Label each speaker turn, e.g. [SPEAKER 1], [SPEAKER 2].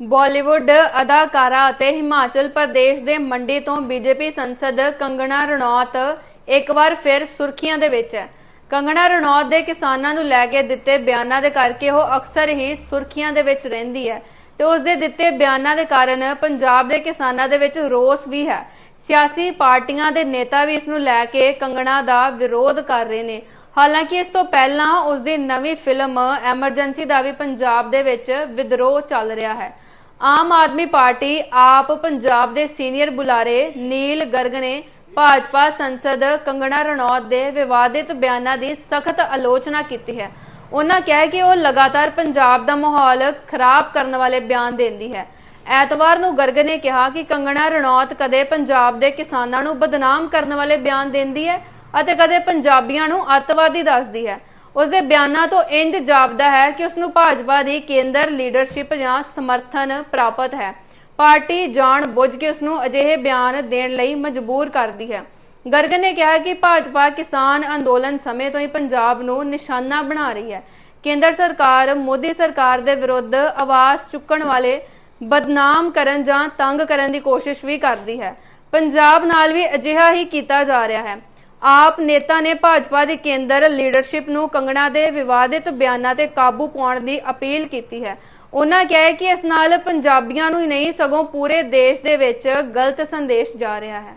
[SPEAKER 1] ਬਾਲੀਵੁੱਡ ਅਦਾਕਾਰਾ ਅਤੇ ਹਿਮਾਚਲ ਪ੍ਰਦੇਸ਼ ਦੇ ਮੰਡੀ ਤੋਂ ਬੀਜੇਪੀ ਸੰਸਦ ਕੰਗਣਾ ਰਣੌਤ ਇੱਕ ਵਾਰ ਫਿਰ ਸੁਰਖੀਆਂ ਦੇ ਵਿੱਚ। ਹੈ ਕੰਗਣਾ ਰਣੌਤ ਦੇ ਕਿਸਾਨਾਂ ਨੂੰ ਲੈ ਕੇ ਦਿੱਤੇ ਬਿਆਨਾਂ ਦੇ ਕਰਕੇ ਉਹ ਅਕਸਰ ਹੀ ਸੁਰਖੀਆਂ ਦੇ ਵਿੱਚ ਰਹਿੰਦੀ ਹੈ ਤੇ ਉਸ ਦੇ ਦਿੱਤੇ ਬਿਆਨਾਂ ਦੇ ਕਾਰਨ ਪੰਜਾਬ ਦੇ ਕਿਸਾਨਾਂ ਦੇ ਵਿੱਚ ਰੋਸ ਵੀ ਹੈ। ਸਿਆਸੀ ਪਾਰਟੀਆਂ ਦੇ ਨੇਤਾ ਵੀ ਇਸ ਨੂੰ ਲੈ ਕੇ ਕੰਗਣਾ ਦਾ ਵਿਰੋਧ ਕਰ ਰਹੇ ਨੇ। ਹਾਲਾਂਕਿ ਇਸ ਤੋਂ ਪਹਿਲਾਂ ਉਸ ਦੀ ਨਵੀਂ ਫਿਲਮ ਐਮਰਜੈਂਸੀ ਦਾ ਵੀ ਪੰਜਾਬ ਦੇ ਵਿੱਚ ਵਿਦਰੋਹ ਚੱਲ ਰਿਹਾ ਹੈ। ਆਮ ਆਦਮੀ ਪਾਰਟੀ ਆਪ ਪੰਜਾਬ ਦੇ ਸੀਨੀਅਰ ਬੁਲਾਰੇ ਨੀਲ ਗਰਗ ਨੇ ਭਾਜਪਾ ਸੰਸਦ ਕੰਗਣਾ ਰਣੌਤ ਦੇ ਵਿਵਾਦਿਤ ਬਿਆਨਾਂ ਦੀ ਸਖਤ ਆਲੋਚਨਾ ਕੀਤੀ ਹੈ। ਉਹਨਾਂ ਕਿਹਾ ਕਿ ਉਹ ਲਗਾਤਾਰ ਪੰਜਾਬ ਦਾ ਮਾਹੌਲ ਖਰਾਬ ਕਰਨ ਵਾਲੇ ਬਿਆਨ ਦਿੰਦੀ ਹੈ। ਐਤਵਾਰ ਨੂੰ ਗਰਗ ਨੇ ਕਿਹਾ ਕਿ ਕੰਗਣਾ ਰਣੌਤ ਕਦੇ ਪੰਜਾਬ ਦੇ ਕਿਸਾਨਾਂ ਨੂੰ ਬਦਨਾਮ ਕਰਨ ਵਾਲੇ ਬਿਆਨ ਦਿੰਦੀ ਹੈ ਅਤੇ ਕਦੇ ਪੰਜਾਬੀਆਂ ਨੂੰ ਅੱਤਵਾਦੀ ਦੱਸਦੀ ਹੈ। ਉਸ ਦੇ ਬਿਆਨਾਂ ਤੋਂ ਇੰਜ ਜਾਪਦਾ ਹੈ ਕਿ ਉਸ ਨੂੰ ਭਾਜਪਾ ਦੀ ਕੇਂਦਰ ਲੀਡਰਸ਼ਿਪ ਜਾਂ ਸਮਰਥਨ ਪ੍ਰਾਪਤ ਹੈ। ਪਾਰਟੀ ਜਾਣ ਬੁੱਝ ਕੇ ਉਸ ਨੂੰ ਅਜਿਹੇ ਬਿਆਨ ਦੇਣ ਲਈ ਮਜਬੂਰ ਕਰਦੀ ਹੈ। ਗਰਗ ਨੇ ਕਿਹਾ ਕਿ ਭਾਜਪਾ ਕਿਸਾਨ ਅੰਦੋਲਨ ਸਮੇਂ ਤੋਂ ਹੀ ਪੰਜਾਬ ਨੂੰ ਨਿਸ਼ਾਨਾ ਬਣਾ ਰਹੀ ਹੈ। ਕੇਂਦਰ ਸਰਕਾਰ, ਮੋਦੀ ਸਰਕਾਰ ਦੇ ਵਿਰੁੱਧ ਆਵਾਜ਼ ਚੁੱਕਣ ਵਾਲੇ ਬਦਨਾਮ ਕਰਨ ਜਾਂ ਤੰਗ ਕਰਨ ਦੀ ਕੋਸ਼ਿਸ਼ ਵੀ ਕਰਦੀ ਹੈ। ਪੰਜਾਬ ਨਾਲ ਵੀ ਅਜਿਹਾ ਹੀ ਕੀਤਾ ਜਾ ਰਿਹਾ ਹੈ। ਆਪ ਨੇਤਾ ਨੇ ਭਾਜਪਾ ਦੀ ਕੇਂਦਰ ਲੀਡਰਸ਼ਿਪ ਨੂੰ ਕੰਗਣਾ ਦੇ ਵਿਵਾਦਿਤ ਬਿਆਨਾਂ ਤੇ ਕਾਬੂ ਪਾਉਣ ਦੀ ਅਪੀਲ ਕੀਤੀ ਹੈ। ਉਹਨਾਂ ਕਿਹਾ ਕਿ ਇਸ ਨਾਲ ਪੰਜਾਬੀਆਂ ਨੂੰ ਹੀ ਨਹੀਂ, ਸਗੋਂ ਪੂਰੇ ਦੇਸ਼ ਦੇ ਵਿੱਚ ਗਲਤ ਸੰਦੇਸ਼ ਜਾ ਰਿਹਾ ਹੈ।